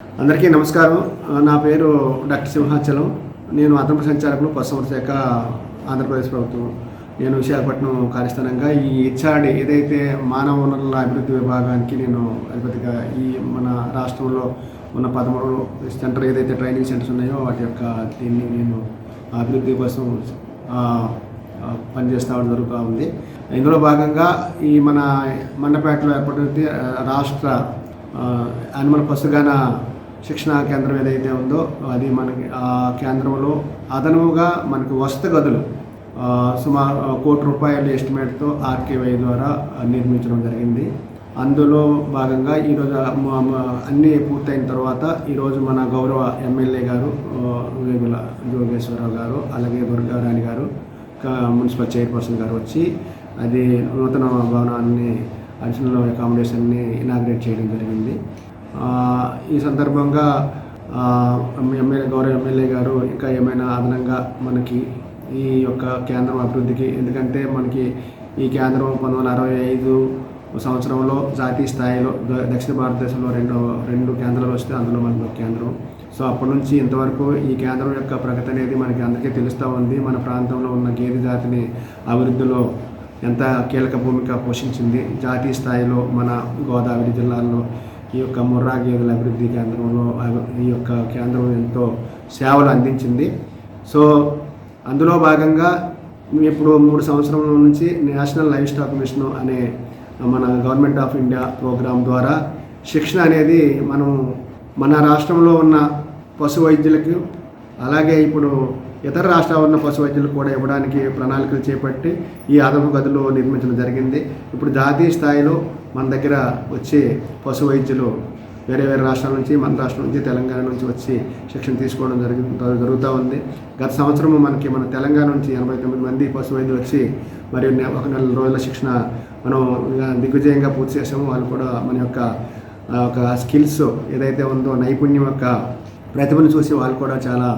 అందరికీ నమస్కారం. నా పేరు డాక్టర్ సింహాచలం. నేను అదనపు సంచాలకులు పశుసంవర్ధక శాఖ ఆంధ్రప్రదేశ్ ప్రభుత్వం. నేను విశాఖపట్నం కార్యస్థానంగా ఈ హెచ్ఆర్డి ఏదైతే మానవ వనరుల అభివృద్ధి విభాగానికి నేను అధిపతిగా ఈ మన రాష్ట్రంలో ఉన్న పదమూడు సెంటర్ ఏదైతే ట్రైనింగ్ సెంటర్స్ ఉన్నాయో వాటి యొక్క దీన్ని నేను అభివృద్ధి కోసం పనిచేస్తావడం పనిచేస్తూ జరుగుతూ ఉంది. ఇందులో భాగంగా ఈ మన మండపేటలో ఏర్పడిన రాష్ట్ర యానిమల్ పశుగాన శిక్షణా కేంద్రం ఏదైతే ఉందో అది మనకి ఆ కేంద్రంలో అదనముగా మనకి వసతి గదులు సుమారు కోటి రూపాయల ఎస్టిమేట్తో ఆర్కేవై ద్వారా నిర్మించడం జరిగింది. అందులో భాగంగా ఈరోజు అన్నీ పూర్తయిన తర్వాత ఈరోజు మన గౌరవ ఎమ్మెల్యే గారు వేగుల జోగేశ్వరరావు గారు అలాగే దుర్గారాణి గారు మున్సిపల్ చైర్పర్సన్ గారు వచ్చి అది నూతన భవనాన్ని అడిషనల్ అకామిడేషన్ని ఇనాగ్రేట్ చేయడం జరిగింది. ఈ సందర్భంగా ఎమ్మెల్యే గౌరవ ఎమ్మెల్యే గారు ఇంకా ఏమైనా అదనంగా మనకి ఈ యొక్క కేంద్రం అభివృద్ధికి ఎందుకంటే మనకి ఈ కేంద్రం పంతొమ్మిది వందల అరవై ఐదు సంవత్సరంలో జాతీయ స్థాయిలో ద- దక్షిణ భారతదేశంలో రెండు రెండు కేంద్రాలు వస్తే అందులో మనకి ఒక కేంద్రం. సో అప్పటి నుంచి ఇంతవరకు ఈ కేంద్రం యొక్క ప్రగతి అనేది మనకి అందరికీ తెలుస్తూ ఉంది. మన ప్రాంతంలో ఉన్న గేదె జాతిని అభివృద్ధిలో ఎంత కీలక భూమిక పోషించింది? జాతీయ స్థాయిలో మన గోదావరి జిల్లాలో ఈ యొక్క ముర్రా గేదెల అభివృద్ధి కేంద్రంలో ఈ యొక్క కేంద్రం ఎంతో సేవలు అందించింది. సో అందులో భాగంగా ఇప్పుడు మూడు సంవత్సరాల నుంచి నేషనల్ లైఫ్ స్టాక్ మిషన్ అనే మన గవర్నమెంట్ ఆఫ్ ఇండియా ప్రోగ్రాం ద్వారా శిక్షణ అనేది మనం మన రాష్ట్రంలో ఉన్న పశు వైద్యులకు అలాగే ఇప్పుడు ఇతర రాష్ట్రాల ఉన్న పశు వైద్యులు కూడా ఇవ్వడానికి ప్రణాళికలు చేపట్టి ఈ అదనపు గదులు నిర్మించడం జరిగింది. ఇప్పుడు జాతీయ స్థాయిలో మన దగ్గర వచ్చే పశు వైద్యులు వేరే వేరే రాష్ట్రాల నుంచి మన రాష్ట్రం నుంచి తెలంగాణ నుంచి వచ్చి శిక్షణ తీసుకోవడం జరిగి జరుగుతూ ఉంది. గత సంవత్సరం మనకి మన తెలంగాణ నుంచి ఎనభై తొమ్మిది మంది పశు వైద్యులు వచ్చి మరియు ఒక నెల రోజుల శిక్షణ మనం దిగ్విజయంగా పూర్తి చేసాము వాళ్ళు కూడా మన యొక్క ఒక స్కిల్స్ ఏదైతే ఉందో నైపుణ్యం యొక్క ప్రతిభను చూసి వాళ్ళు కూడా చాలా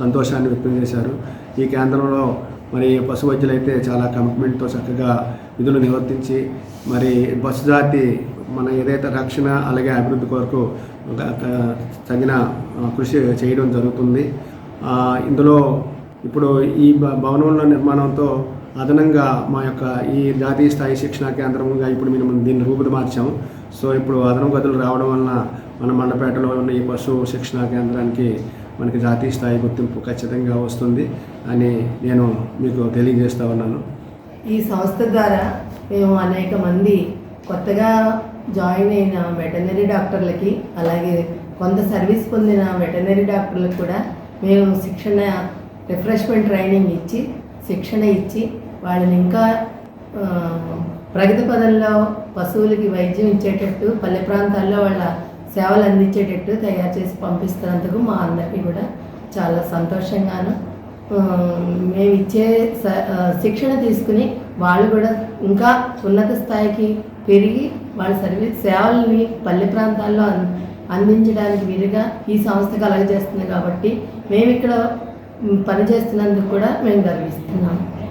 సంతోషాన్ని వ్యక్తం చేశారు. ఈ కేంద్రంలో మరి పశు వైద్యులు అయితే చాలా కమిట్మెంట్తో చక్కగా విధులు నిర్వర్తించి మరి బస్సు జాతి మన ఏదైతే రక్షణ అలాగే అభివృద్ధి కొరకు ఒక, తగిన కృషి చేయడం జరుగుతుంది. ఇందులో ఇప్పుడు ఈ భవనంలో నిర్మాణంతో అదనంగా మా యొక్క ఈ జాతీయ స్థాయి శిక్షణా కేంద్రంగా ఇప్పుడు మేము దీన్ని రూపుది మార్చాము సో ఇప్పుడు అదనపు గదులు రావడం వలన మన మండపేటలో ఉన్న ఈ పశు శిక్షణా కేంద్రానికి మనకి జాతీయ స్థాయి గుర్తింపు ఖచ్చితంగా వస్తుంది అని నేను మీకు తెలియజేస్తా ఉన్నాను. ఈ సంస్థ ద్వారా మేము అనేక మంది కొత్తగా జాయిన్ అయిన వెటర్నరీ డాక్టర్లకి అలాగే కొంత సర్వీస్ పొందిన వెటర్నరీ డాక్టర్లకు కూడా మేము శిక్షణ రిఫ్రెష్మెంట్ ట్రైనింగ్ ఇచ్చి శిక్షణ ఇచ్చి వాళ్ళని ఇంకా ప్రగతి పదంలో పశువులకి వైద్యం ఇచ్చేటట్టు పల్లె ప్రాంతాల్లో వాళ్ళ సేవలు అందించేటట్టు తయారు చేసి పంపిస్తున్నందుకు మా అందరికీ కూడా చాలా సంతోషంగాను. మేము ఇచ్చే స- శిక్షణ తీసుకుని వాళ్ళు కూడా ఇంకా ఉన్నత స్థాయికి పెరిగి వాళ్ళ సర్వీస్ సేవల్ని పల్లె ప్రాంతాల్లో అన్- అందించడానికి వీలుగా ఈ సంస్థ కలగజేస్తుంది కాబట్టి మేము ఇక్కడ పనిచేస్తున్నందుకు కూడా మేము గర్విస్తున్నాము.